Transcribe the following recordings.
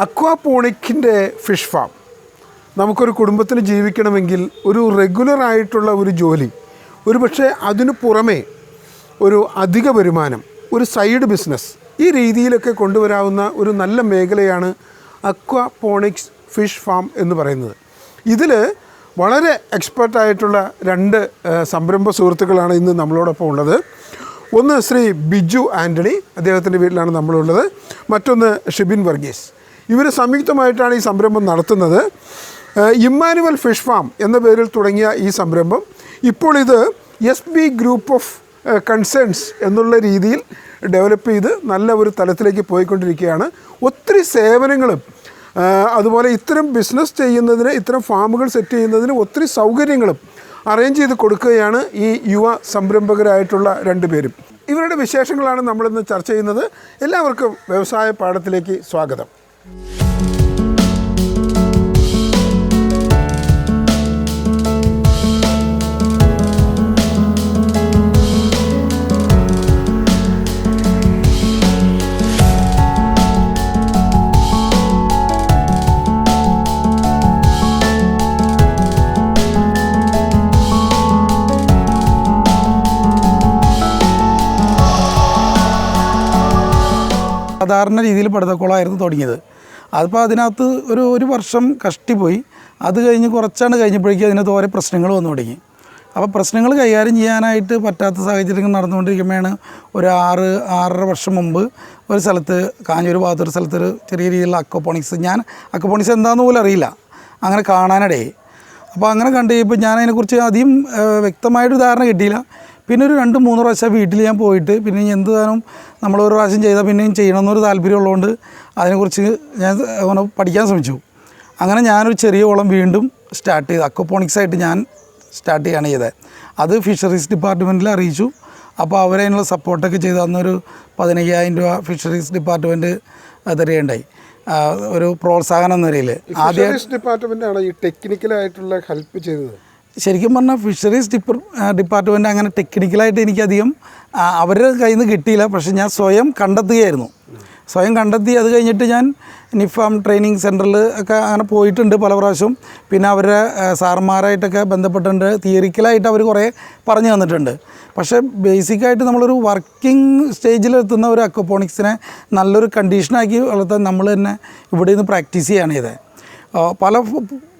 അക്വാപോണിക്കിന്റെ fish farm. നമുക്കൊരു കുടുംബത്തിന് ജീവിക്കണമെങ്കിൽ ഒരു റെഗുലർ ആയിട്ടുള്ള ഒരു ജോലി ഒരു പക്ഷേ അതിനു പുറമേ ഒരു അധിക വരുമാനം ഒരു സൈഡ് ബിസിനസ് ഈ രീതിയിലൊക്കെ കൊണ്ടുവരാവുന്ന ഒരു നല്ല മേഖലയാണ് അക്വാപോണിക്സ് ഫിഷ് ഫാം എന്ന് പറയുന്നത്. ഇതിൽ വളരെ എക്സ്പെർട്ടായിട്ടുള്ള രണ്ട് സംരംഭ സുഹൃത്തുക്കളാണ് ഇന്ന് നമ്മളോടൊപ്പം ഉള്ളത്. ഒന്ന് ശ്രീ ബിജു ആന്റണി അദ്ദേഹത്തിന്റെ വീട്ടിലാണ് നമ്മളുള്ളത്. മറ്റൊന്ന് ഷിബിൻ വർഗീസ്. ഇവർ സംയുക്തമായിട്ടാണ് ഈ സംരംഭം നടത്തുന്നത്. ഇമ്മാനുവൽ ഫിഷ് ഫാം എന്ന പേരിൽ തുടങ്ങിയ ഈ സംരംഭം. ഇപ്പോൾ ഇത് S B group of concerns എന്നുള്ള രീതിയിൽ ഡെവലപ്പ് ചെയ്ത് നല്ല ഒരു തലത്തിലേക്ക് പോയിക്കൊണ്ടിരിക്കുകയാണ്. ഒത്തിരി സേവനങ്ങളും അതുപോലെ ഇത്തരം ബിസിനസ് ചെയ്യുന്നതിന് ഇത്തരം ഫാമുകൾ സെറ്റ് ചെയ്യുന്നതിന് ഒത്തിരി സൗകര്യങ്ങളും അറേഞ്ച് ചെയ്ത് കൊടുക്കുകയാണ് ഈ യുവ സംരംഭകരായിട്ടുള്ള രണ്ടുപേരും ഇവരുടെ വിശേഷങ്ങളാണ് നമ്മളിന്ന് ചർച്ച ചെയ്യുന്നത്. എല്ലാവർക്കും വ്യവസായ പാഠത്തിലേക്ക് സ്വാഗതം. സാധാരണ രീതിയിൽ പടുതക്കുളമായിരുന്നു തുടങ്ങിയത്. അതിപ്പോൾ അതിനകത്ത് ഒരു ഒരു വർഷം കഷ്ടിപ്പോയി. അത് കഴിഞ്ഞ് കുറച്ചാണ് കഴിഞ്ഞപ്പോഴേക്കും അതിനകത്ത് ഓരോ പ്രശ്നങ്ങൾ വന്നു തുടങ്ങി. അപ്പോൾ പ്രശ്നങ്ങൾ കൈകാര്യം ചെയ്യാനായിട്ട് പറ്റാത്ത സാഹചര്യങ്ങൾ നടന്നുകൊണ്ടിരിക്കുമ്പോഴാണ് ഒരു ആറ് ആറര വർഷം മുമ്പ് ഒരു സ്ഥലത്ത് കാഞ്ഞൂർ ഭാഗത്തൊരു സ്ഥലത്തൊരു ചെറിയ രീതിയിലുള്ള അക്കോപ്പോണിക്സ് ഞാൻ അക്കോപ്പോണിക്സ് എന്താണെന്ന് പോലും അറിയില്ല. അങ്ങനെ കാണാനിടയായി. അപ്പോൾ അങ്ങനെ കണ്ടു കഴിയുമ്പോൾ ഞാൻ അതിനെക്കുറിച്ച് അധികം വ്യക്തമായിട്ട് ധാരണ കിട്ടിയില്ല. പിന്നെ ഒരു രണ്ട് മൂന്ന് പ്രാവശ്യം വീട്ടിൽ ഞാൻ പോയിട്ട് പിന്നെ എന്ത് താനും നമ്മൾ ഒരു പ്രാവശ്യം ചെയ്താൽ പിന്നെയും ചെയ്യണമെന്നൊരു താല്പര്യമുള്ളതുകൊണ്ട് അതിനെക്കുറിച്ച് ഞാൻ അങ്ങനെ പഠിക്കാൻ ശ്രമിച്ചു. അങ്ങനെ ഞാനൊരു ചെറിയ കുളം വീണ്ടും സ്റ്റാർട്ട് ചെയ്തു അക്വപ്പോണിക്സ് ആയിട്ട് ഞാൻ സ്റ്റാർട്ട് ചെയ്യാണ് ചെയ്തത്. അത് ഫിഷറീസ് ഡിപ്പാർട്ട്മെന്റിൽ അറിയിച്ചു. അപ്പോൾ അവരതിനുള്ള സപ്പോർട്ടൊക്കെ ചെയ്ത് അന്നൊരു പതിനയ്യായിരം രൂപ ഫിഷറീസ് ഡിപ്പാർട്ട്മെന്റ് തരികയുണ്ടായി. ഒരു പ്രോത്സാഹനം എന്ന നിലയിൽ. ആദ്യം ഡിപ്പാർട്ട്മെന്റാണ് ഈ ടെക്നിക്കലായിട്ടുള്ള ഹെൽപ്പ് ചെയ്തത്. ശരിക്കും പറഞ്ഞാൽ ഫിഷറീസ് ഡിപ്പർ ഡിപ്പാർട്ട്മെന്റ് അങ്ങനെ ടെക്നിക്കലായിട്ട് എനിക്കധികം അവരുടെ കയ്യിൽ നിന്ന് കിട്ടിയില്ല. പക്ഷേ ഞാൻ സ്വയം കണ്ടെത്തുകയായിരുന്നു. സ്വയം കണ്ടെത്തി അത് കഴിഞ്ഞിട്ട് ഞാൻ നിഫാം ട്രെയിനിങ് സെന്ററിൽ ഒക്കെ അങ്ങനെ പോയിട്ടുണ്ട് പല പ്രാവശ്യം. പിന്നെ അവരുടെ സാർമാരായിട്ടൊക്കെ ബന്ധപ്പെട്ടിട്ടുണ്ട്. തിയറിക്കലായിട്ട് അവർ കുറേ പറഞ്ഞു തന്നിട്ടുണ്ട്. പക്ഷേ ബേസിക്കായിട്ട് നമ്മളൊരു വർക്കിംഗ് സ്റ്റേജിലെത്തുന്ന ഒരു അക്വപ്പോണിക്സിനെ നല്ലൊരു കണ്ടീഷനാക്കി വളർത്താൻ നമ്മൾ തന്നെ ഇവിടെ നിന്ന് പ്രാക്ടീസ് ചെയ്യാണ് ചെയ്തത്. പല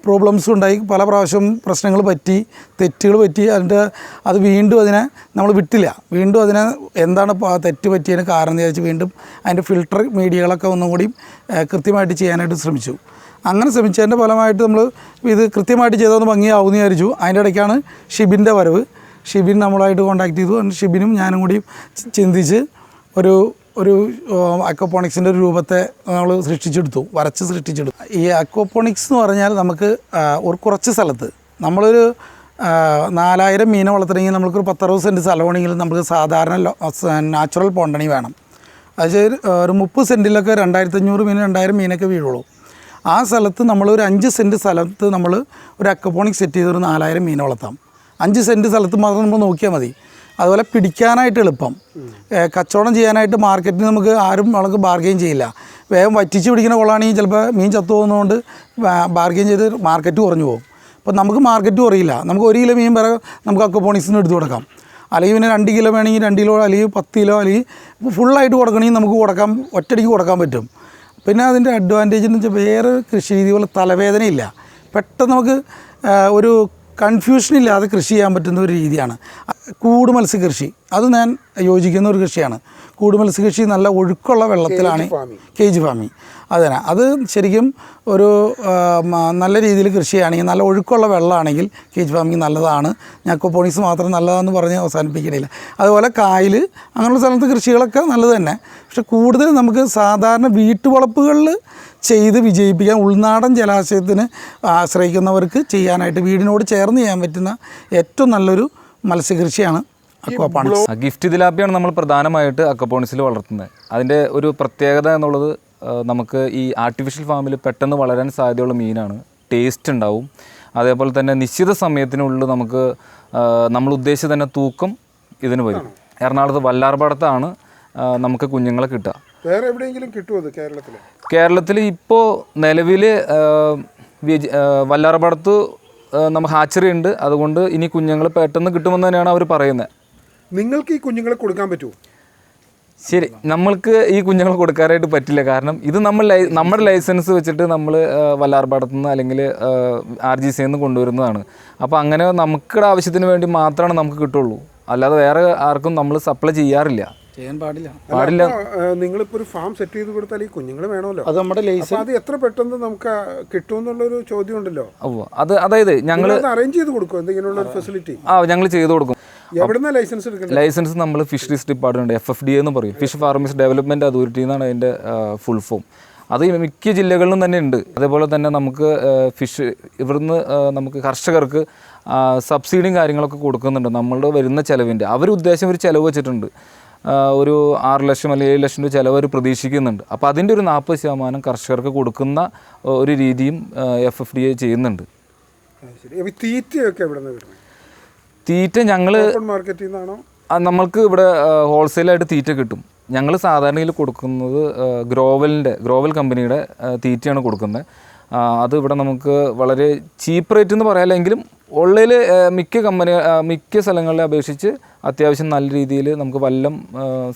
പ്രോബ്ലംസും ഉണ്ടായി. പല പ്രാവശ്യം പ്രശ്നങ്ങൾ പറ്റി തെറ്റുകൾ പറ്റി അതിന്റെ അത് വീണ്ടും അതിനെ നമ്മൾ വിട്ടില്ല. വീണ്ടും അതിനെ എന്താണ് തെറ്റ് പറ്റിയതിന് കാരണം എന്ന് വിചാരിച്ച് വീണ്ടും അതിന്റെ ഫിൽട്ടർ മീഡിയകളൊക്കെ ഒന്നും കൂടി കൃത്യമായിട്ട് ചെയ്യാനായിട്ട് ശ്രമിച്ചു. അങ്ങനെ ശ്രമിച്ചതിന്റെ ഫലമായിട്ട് നമ്മൾ ഇത് കൃത്യമായിട്ട് ചെയ്തതൊന്ന് ഭംഗിയാവുമെന്ന് വിചാരിച്ചു. അതിന്റെ ഇടയ്ക്കാണ് ഷിബിന്റെ വരവ്. ഷിബിൻ നമ്മളായിട്ട് കോൺടാക്ട് ചെയ്തു. ഷിബിനും ഞാനും കൂടി ചിന്തിച്ച് ഒരു ഒരു അക്വപോണിക്സിന്റെ ഒരു രൂപത്തെ നമ്മൾ സൃഷ്ടിച്ചെടുത്തു വരച്ച് സൃഷ്ടിച്ചെടുത്തു. ഈ അക്വപോണിക്സ് എന്ന് പറഞ്ഞാൽ നമുക്ക് ഒരു കുറച്ച് സ്ഥലത്ത് നമ്മളൊരു നാലായിരം മീനെ വളർത്തണമെങ്കിൽ നമുക്കൊരു പത്തറുപത് സെന്റ് സ്ഥലമാണെങ്കിൽ നമുക്ക് സാധാരണ നാച്ചുറൽ പോണ്ടണി വേണം. അത് ഒരു മുപ്പത് സെന്റിലൊക്കെ രണ്ടായിരത്തി അഞ്ഞൂറ് മീൻ രണ്ടായിരം മീനൊക്കെ വീഴുള്ളൂ. ആ സ്ഥലത്ത് നമ്മൾ ഒരു അഞ്ച് സെന്റ് സ്ഥലത്ത് നമ്മൾ ഒരു അക്വപോണിക് സെറ്റ് ചെയ്ത് ഒരു നാലായിരം മീനെ വളർത്താം. അഞ്ച് സെന്റ് സ്ഥലത്ത് മാത്രം നമ്മൾ നോക്കിയാൽ മതി. അതുപോലെ പിടിക്കാനായിട്ട് എളുപ്പം. കച്ചവടം ചെയ്യാനായിട്ട് മാർക്കറ്റിൽ നമുക്ക് ആരും നമുക്ക് ബാർഗെയിൻ ചെയ്യില്ല. വേഗം വറ്റിച്ച് പിടിക്കുന്ന കൊള്ളാണെങ്കിൽ ചിലപ്പോൾ മീൻ ചത്തു പോകുന്നതുകൊണ്ട് ബാർഗെയിൻ ചെയ്ത് മാർക്കറ്റ് കുറഞ്ഞു പോകും. അപ്പോൾ നമുക്ക് മാർക്കറ്റ് കുറയില്ല. നമുക്ക് ഒരു കിലോ മീൻ വരെ നമുക്ക് അക്വപോണിക്സിന് എടുത്ത് കൊടുക്കാം. അല്ലെങ്കിൽ പിന്നെ രണ്ട് കിലോ വേണമെങ്കിൽ രണ്ട് കിലോ അല്ലെങ്കിൽ പത്ത് കിലോ അല്ലെങ്കിൽ ഫുള്ളായിട്ട് കൊടുക്കണമെങ്കിൽ നമുക്ക് കൊടുക്കാൻ ഒറ്റയടിക്ക് കൊടുക്കാൻ പറ്റും. പിന്നെ അതിന്റെ അഡ്വാന്റേജ് എന്ന് വെച്ചാൽ വേറെ കൃഷി രീതി പോലെ തലവേദനയില്ല പെട്ടെന്ന് നമുക്ക് ഒരു കൺഫ്യൂഷൻ ഇല്ലാതെ കൃഷി ചെയ്യാൻ പറ്റുന്ന ഒരു രീതിയാണ്. കൂട് മത്സ്യകൃഷി അത് ഞാൻ യോജിക്കുന്ന ഒരു കൃഷിയാണ്. കൂട് മത്സ്യകൃഷി നല്ല ഒഴുക്കുള്ള വെള്ളത്തിലാണ് കേജ് ഫാമി അതന്നെ. അത് ശരിക്കും ഒരു നല്ല രീതിയിൽ കൃഷിയാണെങ്കിൽ ചെയ്യുകയാണെങ്കിൽ നല്ല ഒഴുക്കുള്ള വെള്ളമാണെങ്കിൽ കേജ് ഫാമിങ് നല്ലതാണ്. ഞക്കോപോണിക്സ് മാത്രം നല്ലതാണെന്ന് പറഞ്ഞ് അവസാനിപ്പിക്കണില്ല. അതുപോലെ കായൽ അങ്ങനെയുള്ള സ്ഥലത്ത് കൃഷികളൊക്കെ നല്ലത് തന്നെ. പക്ഷെ കൂടുതൽ നമുക്ക് സാധാരണ വീട്ടുവളപ്പുകളിൽ ചെയ്ത് വിജയിപ്പിക്കാൻ ഉൾനാടൻ ജലാശയത്തിന് ആശ്രയിക്കുന്നവർക്ക് ചെയ്യാനായിട്ട് വീടിനോട് ചേർന്ന് ചെയ്യാൻ പറ്റുന്ന ഏറ്റവും നല്ലൊരു മത്സ്യകൃഷിയാണ് അക്വാപോണിക്സ് ആ, ഗിഫ്റ്റ് തിലാപ്പിയാണ് നമ്മൾ പ്രധാനമായിട്ട് അക്കപ്പോണിസിൽ വളർത്തുന്നത്. അതിന്റെ ഒരു പ്രത്യേകത എന്നുള്ളത് നമുക്ക് ഈ ആർട്ടിഫിഷ്യൽ ഫാമിൽ പെട്ടെന്ന് വളരാൻ സാധ്യതയുള്ള മീനാണ്. ടേസ്റ്റ് ഉണ്ടാവും. അതേപോലെ തന്നെ നിശ്ചിത സമയത്തിനുള്ളിൽ നമുക്ക് നമ്മൾ ഉദ്ദേശിച്ച തന്നെ തൂക്കം ഇതിന് വരും. എറണാകുളത്ത് വല്ലാർപാടത്താണ് നമുക്ക് കുഞ്ഞുങ്ങളെ കിട്ടുക. വേറെ എവിടെയെങ്കിലും കിട്ടുമോ കേരളത്തിൽ കേരളത്തിൽ ഇപ്പോൾ നിലവിൽ വല്ലാറപ്പടത്ത് നമുക്ക് ഹാച്ചറി ഉണ്ട് അതുകൊണ്ട് ഇനി കുഞ്ഞുങ്ങൾ പെട്ടെന്ന് കിട്ടുമെന്ന് തന്നെയാണ് അവർ പറയുന്നത്. നിങ്ങൾക്ക് ഈ കുഞ്ഞുങ്ങളെ കൊടുക്കാൻ പറ്റുമോ ശരി. നമ്മൾക്ക് ഈ കുഞ്ഞുങ്ങൾ കൊടുക്കാനായിട്ട് പറ്റില്ല. കാരണം ഇത് നമ്മൾ ലൈ നമ്മുടെ ലൈസൻസ് വെച്ചിട്ട് നമ്മൾ വല്ലാർപാടത്തു നിന്ന് അല്ലെങ്കിൽ ആർ ജി സിയിൽ നിന്ന് കൊണ്ടുവരുന്നതാണ്. അപ്പോൾ അങ്ങനെ നമുക്കുടെ ആവശ്യത്തിന് വേണ്ടി മാത്രമാണ് നമുക്ക് കിട്ടുള്ളൂ. അല്ലാതെ വേറെ ആർക്കും നമ്മൾ സപ്ലൈ ചെയ്യാറില്ല. ചെയ്യാൻ പാടില്ല. പാടില്ല. നിങ്ങളിപ്പോൾ ഒരു ഫാം സെറ്റ് ചെയ്ത് കൊടുത്താൽ ഈ കുഞ്ഞുങ്ങൾ വേണമല്ലോ? അത് നമ്മുടെ ലൈസൻസ് അപ്പോൾ അത് എത്ര പെട്ടെന്ന് നമുക്ക് കിട്ടുമെന്നുള്ളൊരു ചോദ്യം ഉണ്ടല്ലോ. അത് അതായത് ഞങ്ങൾ അറേഞ്ച് ചെയ്ത് കൊടുക്കും എന്തെങ്കിലും ഒരു ഫെസിലിറ്റി ആ ഞങ്ങൾ ചെയ്ത് കൊടുക്കും. ലൈസൻസ് ലൈസൻസ് നമ്മൾ fisheries department F F D എന്ന് പറയും. ഫിഷ് ഫാർമേഴ്സ് ഡെവലപ്മെന്റ് അതോറിറ്റി എന്നാണ് അതിന്റെ ഫുൾ ഫോം അത് മിക്ക ജില്ലകളിലും തന്നെ ഉണ്ട്. അതേപോലെ തന്നെ നമുക്ക് ഫിഷ് ഇവിടുന്ന് നമുക്ക് കർഷകർക്ക് സബ്സിഡിയും കാര്യങ്ങളൊക്കെ കൊടുക്കുന്നുണ്ട്. നമ്മളുടെ വരുന്ന ചിലവിന്റെ അവർ ഉദ്ദേശം ഒരു ചിലവ് വെച്ചിട്ടുണ്ട്. ഒരു ആറ് ലക്ഷം അല്ലെങ്കിൽ ഏഴ് ലക്ഷം രൂപ ചിലവ് അവർ പ്രതീക്ഷിക്കുന്നുണ്ട്. അപ്പോൾ അതിന്റെ ഒരു നാൽപ്പത് ശതമാനം കർഷകർക്ക് കൊടുക്കുന്ന ഒരു രീതിയും എഫ് എഫ് ഡി എ ചെയ്യുന്നുണ്ട്. തീറ്റയൊക്കെ തീറ്റ ഞങ്ങൾ ഓപ്പൺ മാർക്കറ്റിൽ നിന്നാണോ നമ്മൾക്ക് ഇവിടെ ഹോൾസെയിലായിട്ട് തീറ്റ കിട്ടും. ഞങ്ങൾ സാധാരണയിൽ കൊടുക്കുന്നത് ഗ്രോവലിന്റെ ഗ്രോവൽ കമ്പനിയുടെ തീറ്റയാണ് കൊടുക്കുന്നത്. അത് ഇവിടെ നമുക്ക് വളരെ ചീപ്പ് റേറ്റ് എന്ന് പറയാലെങ്കിലും ഉള്ളിൽ മിക്ക കമ്പനി മിക്ക സ്ഥലങ്ങളെ അപേക്ഷിച്ച് അത്യാവശ്യം നല്ല രീതിയിൽ നമുക്ക് വല്ലം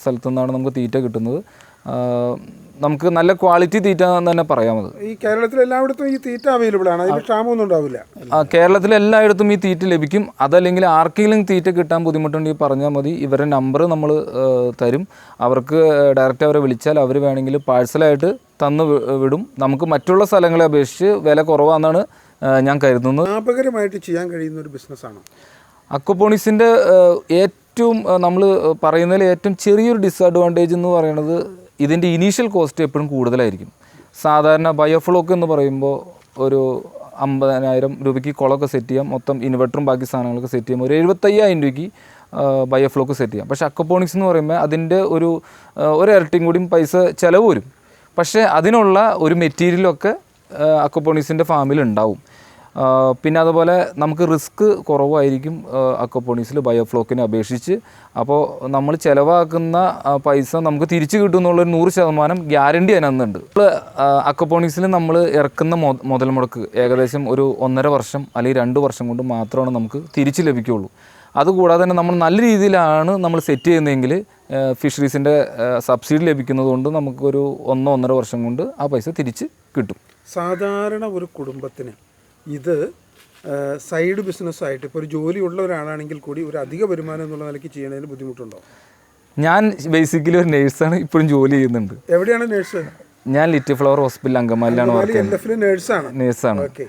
സ്ഥലത്തു നിന്നാണ് നമുക്ക് തീറ്റ കിട്ടുന്നത്. നമുക്ക് നല്ല ക്വാളിറ്റി തീറ്റ എന്ന് തന്നെ പറയാമത് ഈ കേരളത്തിൽ എല്ലായിടത്തും ഈ തീറ്റ അവൈലബിൾ ആണ്. അതിന് ക്ഷാമമൊന്നും ഉണ്ടാവില്ല. ആ, കേരളത്തിൽ എല്ലായിടത്തും ഈ തീറ്റ ലഭിക്കും. അതല്ലെങ്കിൽ ആർക്കെങ്കിലും തീറ്റ കിട്ടാൻ ബുദ്ധിമുട്ടുണ്ടെങ്കിൽ പറഞ്ഞാൽ മതി. ഇവരുടെ നമ്പർ നമ്മൾ തരും. അവർക്ക് ഡയറക്റ്റ് അവരെ വിളിച്ചാൽ അവർ വേണമെങ്കിൽ പാഴ്സലായിട്ട് തന്നു വിടും. നമുക്ക് മറ്റുള്ള സ്ഥലങ്ങളെ അപേക്ഷിച്ച് വില കുറവാണെന്നാണ് ഞാൻ കരുതുന്നത് ലാഭകരമായിട്ട് ചെയ്യാൻ കഴിയുന്ന ഒരു ബിസിനസ്സാണ്? അക്വപോണിക്സിന്റെ ഏറ്റവും നമ്മൾ പറയുന്നതിൽ ഏറ്റവും ചെറിയൊരു ഡിസഡ്വാന്റേജ് എന്ന് പറയുന്നത് ഇതിന്റെ ഇനീഷ്യൽ കോസ്റ്റ് എപ്പോഴും കൂടുതലായിരിക്കും. സാധാരണ ബയോഫ്ലോക്ക് എന്ന് പറയുമ്പോൾ ഒരു അമ്പതിനായിരം രൂപയ്ക്ക് കുളമൊക്കെ സെറ്റ് ചെയ്യാം. മൊത്തം ഇൻവെർട്ടറും ബാക്കി സാധനങ്ങളൊക്കെ സെറ്റ് ചെയ്യാം. ഒരു എഴുപത്തയ്യായിരം രൂപയ്ക്ക് ബയോഫ്ലോക്ക് സെറ്റ് ചെയ്യാം. പക്ഷേ അക്വപോണിക്സ് എന്ന് പറയുമ്പോൾ അതിന്റെ ഒരു ഒരു ഇരട്ടിയും കൂടിയും പൈസ ചിലവ് വരും. പക്ഷേ അതിനുള്ള ഒരു മെറ്റീരിയലൊക്കെ അക്വപോണിക്സിന്റെ ഫാമിൽ ഉണ്ടാവും. പിന്നെ അതുപോലെ നമുക്ക് റിസ്ക് കുറവായിരിക്കും അക്കോപ്പോണീസിൽ ബയോഫ്ലോക്കിനെ അപേക്ഷിച്ച്. അപ്പോൾ നമ്മൾ ചിലവാക്കുന്ന പൈസ നമുക്ക് തിരിച്ചു കിട്ടും എന്നുള്ളൊരു നൂറ് ശതമാനം ഗ്യാരണ്ടി അതിനകത്തുണ്ട്. അക്കോപ്പോണീസിൽ നമ്മൾ ഇറക്കുന്ന മുതൽ മുടക്ക് ഏകദേശം ഒരു ഒന്നര വർഷം അല്ലെങ്കിൽ രണ്ട് വർഷം കൊണ്ട് മാത്രമാണ് നമുക്ക് തിരിച്ച് ലഭിക്കുകയുള്ളൂ അതുകൂടാതെ തന്നെ നമ്മൾ നല്ല രീതിയിലാണ് നമ്മൾ സെറ്റ് ചെയ്യുന്നതെങ്കിൽ ഫിഷറീസിന്റെ സബ്സിഡി ലഭിക്കുന്നതുകൊണ്ട് നമുക്കൊരു ഒന്നോ ഒന്നര വർഷം കൊണ്ട് ആ പൈസ തിരിച്ച് കിട്ടും. സാധാരണ ഒരു കുടുംബത്തിന് ഇത് സൈഡ് ബിസിനസ്സായിട്ട് ഇപ്പോൾ ഒരു ജോലിയുള്ള ഒരാളാണെങ്കിൽ കൂടി ഒരു അധിക വരുമാനം എന്നുള്ള നിലയ്ക്ക് ചെയ്യണതിന് ബുദ്ധിമുട്ടുണ്ടോ? ഞാൻ ബേസിക്കലി ഒരു നേഴ്സാണ് ഇപ്പോഴും ജോലി ചെയ്യുന്നുണ്ട്. എവിടെയാണ് നേഴ്സ് ഞാൻ ലിറ്റിൽ ഫ്ലവർ ഹോസ്പിറ്റൽ അങ്കമാലിലാണ് വർക്ക് എഫിൽ നേഴ്സാണ് നേഴ്സാണ് ഓക്കെ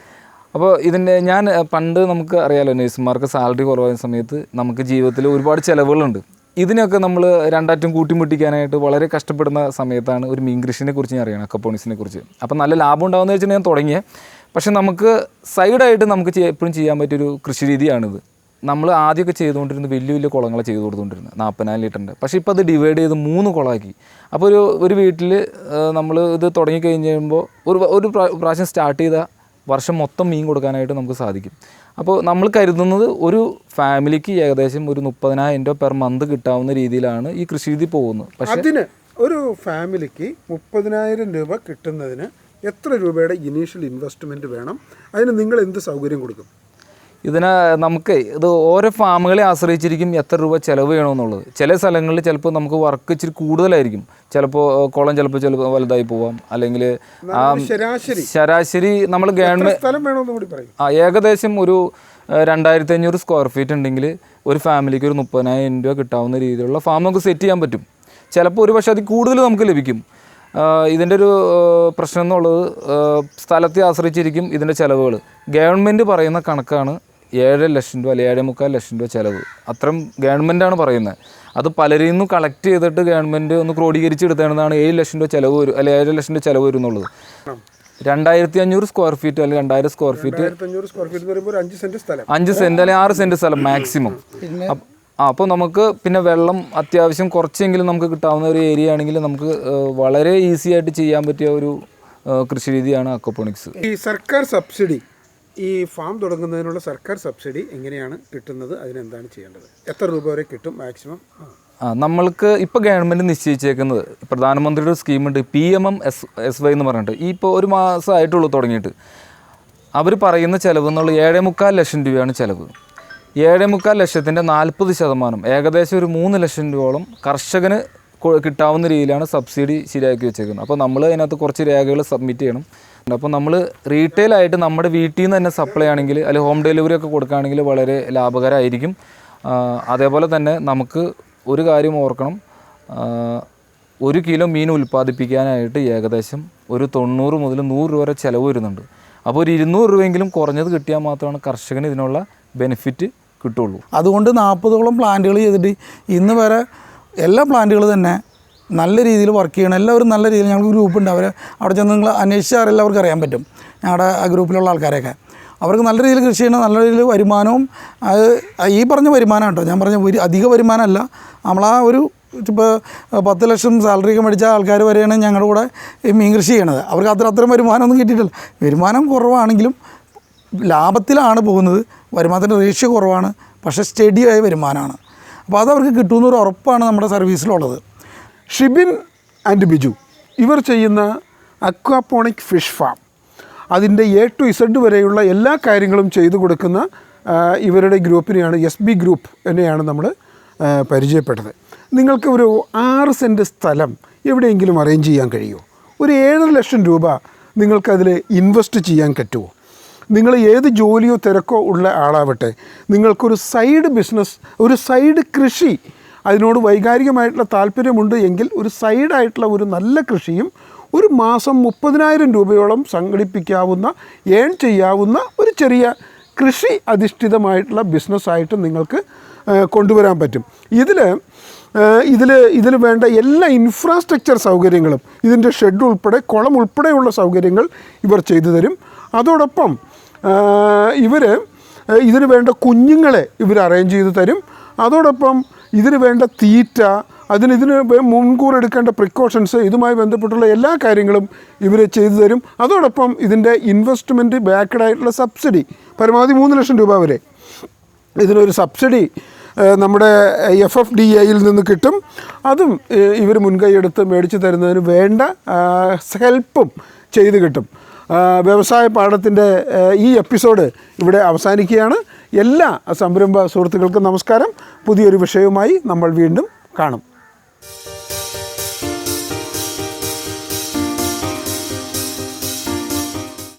അപ്പോൾ ഇതിന്റെ ഞാൻ പണ്ട് നമുക്ക് അറിയാലോ നേഴ്സുമാർക്ക് സാലറി കുറവായ സമയത്ത് നമുക്ക് ജീവിതത്തിൽ ഒരുപാട് ചിലവുകളുണ്ട്. ഇതിനൊക്കെ നമ്മൾ രണ്ടാറ്റും കൂട്ടിമുട്ടിക്കാനായിട്ട് വളരെ കഷ്ടപ്പെടുന്ന സമയത്താണ് ഒരു മീൻ കൃഷിനെ കുറിച്ച് ഞാൻ അറിയണം അക്കപ്പോണിസിനെ കുറിച്ച്. അപ്പോൾ നല്ല ലാഭം ഉണ്ടാകുന്ന വെച്ചാൽ ഞാൻ തുടങ്ങിയത് പക്ഷെ നമുക്ക് സൈഡായിട്ട് നമുക്ക് എപ്പോഴും ചെയ്യാൻ പറ്റിയൊരു കൃഷി രീതിയാണിത് നമ്മൾ ആദ്യമൊക്കെ ചെയ്തുകൊണ്ടിരുന്നത് വലിയ വലിയ കുളങ്ങളെ ചെയ്തു കൊടുത്തുകൊണ്ടിരുന്നത് നാൽപ്പതിനായിരം ലിറ്ററിന്റെ. പക്ഷേ ഇപ്പോൾ അത് ഡിവൈഡ് ചെയ്ത് മൂന്ന് കുളമാക്കി. അപ്പോൾ ഒരു ഒരു വീട്ടിൽ നമ്മൾ ഇത് തുടങ്ങി കഴിഞ്ഞ് കഴിയുമ്പോൾ ഒരു ഒരു പ്രാ- പ്രാവശ്യം സ്റ്റാർട്ട് ചെയ്ത വർഷം മൊത്തം മീൻ കൊടുക്കാനായിട്ട് നമുക്ക് സാധിക്കും. അപ്പോൾ നമ്മൾ കരുതുന്നത് ഒരു ഫാമിലിക്ക് ഏകദേശം ഒരു മുപ്പതിനായിരം രൂപ പെർ മന്ത് കിട്ടാവുന്ന രീതിയിലാണ് ഈ കൃഷി രീതി പോകുന്നത്. പക്ഷേ അതിന് ഒരു ഫാമിലിക്ക് മുപ്പതിനായിരം രൂപ കിട്ടുന്നതിന് എത്ര രൂപയുടെ ഇനീഷ്യൽ ഇൻവെസ്റ്റ്മെന്റ് വേണം? അതിന് നിങ്ങൾ എന്ത് സൗകര്യം കൊടുക്കും? ഇതിന് നമുക്ക് ഇത് ഓരോ ഫാമുകളെ ആശ്രയിച്ചിരിക്കും എത്ര രൂപ ചിലവ് ചെയ്യണമെന്നുള്ളത് ചില സ്ഥലങ്ങളിൽ ചിലപ്പോൾ നമുക്ക് വർക്ക് ഇച്ചിരി കൂടുതലായിരിക്കും. ചിലപ്പോൾ കുളം ചിലപ്പോൾ ചിലപ്പോൾ വലുതായി പോവാം. അല്ലെങ്കിൽ ആ ശരാശരി. ശരാശരി നമ്മൾ ഗവൺമെന്റ് സ്ഥലം വേണമെന്ന് കൂടി പറയും? ആ ഏകദേശം ഒരു രണ്ടായിരത്തി അഞ്ഞൂറ് സ്ക്വയർ ഫീറ്റ് ഉണ്ടെങ്കിൽ ഒരു ഫാമിലിക്ക് ഒരു മുപ്പതിനായിരം രൂപ കിട്ടാവുന്ന രീതിയിലുള്ള ഫാം നമുക്ക് സെറ്റ് ചെയ്യാൻ പറ്റും. ചിലപ്പോൾ ഒരു പക്ഷേ അതിൽ കൂടുതൽ നമുക്ക് ലഭിക്കും. ഇതിന്റെ ഒരു പ്രശ്നം എന്നുള്ളത് സ്ഥലത്തെ ആശ്രയിച്ചിരിക്കും ഇതിന്റെ ചിലവുകൾ. ഗവൺമെന്റ് പറയുന്ന കണക്കാണ് ഏഴ് ലക്ഷം രൂപ അല്ലെങ്കിൽ ഏഴേ മുക്കാൽ ലക്ഷം രൂപ ചിലവ്. അത്രയും ഗവൺമെന്റാണ് പറയുന്നത്. അത് പലരിൽ നിന്നും കളക്ട് ചെയ്തിട്ട് ഗവൺമെന്റ് ഒന്ന് ക്രോഡീകരിച്ചെടുത്തതാണ് ഏഴ് ലക്ഷം രൂപ ചിലവ് വരും അല്ലെങ്കിൽ ഏഴ് ലക്ഷം രൂപ ചിലവ് വരും എന്നുള്ളത് രണ്ടായിരത്തി അഞ്ഞൂറ് സ്ക്വയർ ഫീറ്റ് അല്ലെങ്കിൽ രണ്ടായിരം സ്ക്വയർ ഫീറ്റ് സ്ക്വയർ ഫീറ്റ് അഞ്ച് സെന്റ് സ്ഥലം. അഞ്ച് സെന്റ് അല്ലെങ്കിൽ ആറ് സെന്റ് സ്ഥലം മാക്സിമം അപ്പോൾ നമുക്ക് പിന്നെ വെള്ളം അത്യാവശ്യം കുറച്ചെങ്കിലും നമുക്ക് കിട്ടാവുന്ന ഒരു ഏരിയ ആണെങ്കിൽ നമുക്ക് വളരെ ഈസി ആയിട്ട് ചെയ്യാൻ പറ്റിയ ഒരു കൃഷി രീതിയാണ് അക്കോപോണിക്സ് ഈ സർക്കാർ സബ്സിഡി ഈ ഫാം തുടങ്ങുന്നതിനുള്ള സർക്കാർ സബ്സിഡി എങ്ങനെയാണ് കിട്ടുന്നത്? അതിനെന്താണ് ചെയ്യേണ്ടത്? എത്ര രൂപ വരെ കിട്ടും മാക്സിമം ആ. നമ്മൾക്ക് ഇപ്പോൾ ഗവൺമെന്റ് നിശ്ചയിച്ചേക്കുന്നത് പ്രധാനമന്ത്രിയുടെ ഒരു സ്കീമുണ്ട് P M M S S Y എന്ന് പറഞ്ഞിട്ട്. ഈ ഇപ്പോൾ ഒരു മാസമായിട്ടുള്ളൂ തുടങ്ങിയിട്ട്. അവർ പറയുന്ന ചിലവ് എന്നുള്ള ഏഴേ മുക്കാൽ ലക്ഷം രൂപയാണ് ചിലവ്. ഏഴേ മുക്കാൽ ലക്ഷത്തിന്റെ നാൽപ്പത് ശതമാനം ഏകദേശം ഒരു മൂന്ന് ലക്ഷം രൂപയോളം കർഷകന് കിട്ടാവുന്ന രീതിയിലാണ് സബ്സിഡി ശരിയാക്കി വെച്ചേക്കുന്നത്. അപ്പോൾ നമ്മൾ അതിനകത്ത് കുറച്ച് രേഖകൾ സബ്മിറ്റ് ചെയ്യണം. അപ്പോൾ നമ്മൾ റീറ്റെയിലായിട്ട് നമ്മുടെ വീട്ടിൽ നിന്ന് തന്നെ സപ്ലൈ ആണെങ്കിൽ അല്ലെങ്കിൽ ഹോം ഡെലിവറി ഒക്കെ കൊടുക്കുകയാണെങ്കിൽ വളരെ ലാഭകരമായിരിക്കും. അതേപോലെ തന്നെ നമുക്ക് ഒരു കാര്യം ഓർക്കണം. ഒരു കിലോ മീൻ ഉൽപ്പാദിപ്പിക്കാനായിട്ട് ഏകദേശം ഒരു തൊണ്ണൂറ് മുതൽ നൂറ് രൂപ വരെ ചിലവ് വരുന്നുണ്ട്. അപ്പോൾ ഒരു ഇരുന്നൂറ് രൂപയെങ്കിലും കുറഞ്ഞത് കിട്ടിയാൽ മാത്രമാണ് കർഷകന് ഇതിനുള്ള ബെനിഫിറ്റ് കിട്ടുള്ളൂ. അതുകൊണ്ട് നാൽപ്പതോളം പ്ലാന്റുകൾ ചെയ്തിട്ട് ഇന്ന് വരെ എല്ലാ പ്ലാന്റുകളും തന്നെ നല്ല രീതിയിൽ വർക്ക് ചെയ്യണം. എല്ലാവരും നല്ല രീതിയിൽ ഞങ്ങൾക്ക് ഗ്രൂപ്പുണ്ട് അവർ അവിടെ ചെന്ന് നിങ്ങൾ അന്വേഷിച്ചാൽ എല്ലാവർക്കും അറിയാൻ പറ്റും. ഞങ്ങളുടെ ആ ഗ്രൂപ്പിലുള്ള ആൾക്കാരെയൊക്കെ. അവർക്ക് നല്ല രീതിയിൽ കൃഷി ചെയ്യണം. നല്ല രീതിയിൽ വരുമാനവും അത് ഈ പറഞ്ഞ വരുമാനം കേട്ടോ. ഞാൻ പറഞ്ഞ അധിക വരുമാനമല്ല. നമ്മളാ ഒരു ഇപ്പോൾ പത്ത് ലക്ഷം സാലറിയൊക്കെ മേടിച്ച ആൾക്കാർ വരെയാണ് ഞങ്ങളുടെ കൂടെ ഈ മീൻ കൃഷി ചെയ്യണത്. അവർക്ക് അത്ര അത്രയും വരുമാനമൊന്നും കിട്ടിയിട്ടില്ല. വരുമാനം കുറവാണെങ്കിലും ലാഭത്തിലാണ് പോകുന്നത്. വരുമാനത്തിന്റെ റേഷ്യോ കുറവാണ്. പക്ഷേ സ്റ്റഡിയായ വരുമാനമാണ്. അപ്പോൾ അതവർക്ക് കിട്ടുമെന്നൊരു ഉറപ്പാണ് നമ്മുടെ സർവീസിലുള്ളത് ഷിബിൻ ആൻഡ് ബിജു ഇവർ ചെയ്യുന്ന അക്വാപോണിക് ഫിഷ് ഫാം അതിന്റെ എ ടു ഇസഡ് വരെയുള്ള എല്ലാ കാര്യങ്ങളും ചെയ്തു കൊടുക്കുന്ന ഇവരുടെ ഗ്രൂപ്പിനെയാണ് എസ് ബി ഗ്രൂപ്പ് എന്നെയാണ് നമ്മൾ ആ, പരിചയപ്പെട്ടത്. നിങ്ങൾക്ക് ഒരു ആറ് സെന്റ് സ്ഥലം എവിടെയെങ്കിലും അറേഞ്ച് ചെയ്യാൻ കഴിയുമോ? ഒരു ഏഴര ലക്ഷം രൂപ നിങ്ങൾക്കതിൽ ഇൻവെസ്റ്റ് ചെയ്യാൻ പറ്റുമോ? നിങ്ങൾ ഏത് ജോലിയോ തിരക്കോ ഉള്ള ആളാവട്ടെ നിങ്ങൾക്കൊരു സൈഡ് ബിസിനസ് ഒരു സൈഡ് കൃഷി അതിനോട് വൈകാരികമായിട്ടുള്ള താല്പര്യമുണ്ട് എങ്കിൽ ഒരു സൈഡായിട്ടുള്ള ഒരു നല്ല കൃഷിയും ഒരു മാസം മുപ്പതിനായിരം രൂപയോളം സംഘടിപ്പിക്കാവുന്ന ഏൺ ചെയ്യാവുന്ന ഒരു ചെറിയ കൃഷി അധിഷ്ഠിതമായിട്ടുള്ള ബിസിനസ്സായിട്ട് നിങ്ങൾക്ക് കൊണ്ടുവരാൻ പറ്റും. ഇതിൽ ഇതിൽ ഇതിൽ വേണ്ട എല്ലാ ഇൻഫ്രാസ്ട്രക്ചർ സൗകര്യങ്ങളും ഇതിന്റെ ഷെഡ് ഉൾപ്പെടെ കുളം ഉൾപ്പെടെയുള്ള സൗകര്യങ്ങൾ ഇവർ ചെയ്തു തരും. അതോടൊപ്പം ഇവർ ഇതിന് വേണ്ട കുഞ്ഞുങ്ങളെ ഇവർ അറേഞ്ച് ചെയ്ത് തരും. അതോടൊപ്പം ഇതിന് വേണ്ട തീറ്റ അതിന് ഇതിന് മുൻകൂർ എടുക്കേണ്ട പ്രിക്കോഷൻസ് ഇതുമായി ബന്ധപ്പെട്ടുള്ള എല്ലാ കാര്യങ്ങളും ഇവർ ചെയ്തു തരും. അതോടൊപ്പം ഇതിന്റെ ഇൻവെസ്റ്റ്മെന്റ് ബാക്കഡ് ആയിട്ടുള്ള സബ്സിഡി പരമാവധി മൂന്ന് ലക്ഷം രൂപ വരെ. ഇതിനൊരു സബ്സിഡി നമ്മുടെ എഫ് എഫ് ഡി എയിൽ നിന്ന് കിട്ടും. അതും ഇവർ മുൻകൈയെടുത്ത് മേടിച്ചു തരുന്നതിന് വേണ്ട ഹെൽപ്പും ചെയ്ത് കിട്ടും. വ്യവസായ പാഠത്തിന്റെ ഈ എപ്പിസോഡ് ഇവിടെ അവസാനിക്കുകയാണ്. എല്ലാ സംരംഭ സുഹൃത്തുക്കൾക്കും നമസ്കാരം. പുതിയൊരു വിഷയവുമായി നമ്മൾ വീണ്ടും കാണും.